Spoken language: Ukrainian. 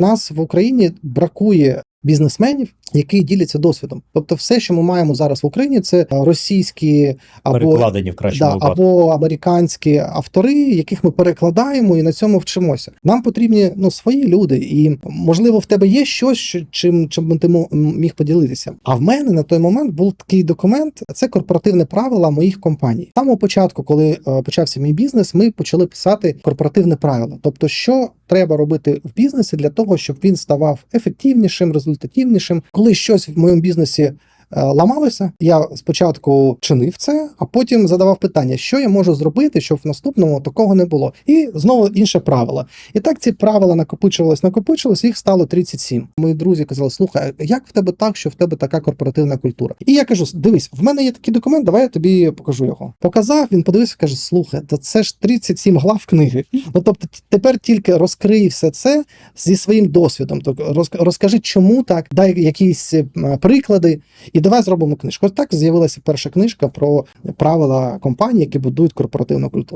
нас в Україні бракує бізнесменів, які діляться досвідом. Тобто, все, що ми маємо зараз в Україні, це російські або в кращому Да, або американські автори, яких ми перекладаємо і на цьому вчимося. Нам потрібні ну свої люди, і можливо в тебе є щось, що- чим чим ти міг поділитися. А в мене на той момент був такий документ. Це корпоративне правила моїх компаній. Там у початку, коли е, почався мій бізнес, ми почали писати корпоративне правило. Тобто, що треба робити в бізнесі для того, щоб він ставав ефективнішим, результативнішим. Коли щось в моєму бізнесі е, ламалося, я спочатку чинив це, а потім задавав питання, що я можу зробити, щоб в наступному такого не було. І знову інше правило. І так ці правила накопичувались, накопичувались, їх стало 37. Мої друзі казали: слухай, як в тебе так, що в тебе така корпоративна культура? І я кажу: дивись, в мене є такий документ, давай я тобі покажу його. Показав, він подивився, каже: слухай, та це ж 37 глав книги. Ну тобто, тепер тільки розкрий все це зі своїм досвідом. Тобто розкажи, чому так, дай якісь е, приклади, і давай зробимо книжку. Ось так з'явилася перша книжка про правила компаній, які будують корпоративну культуру.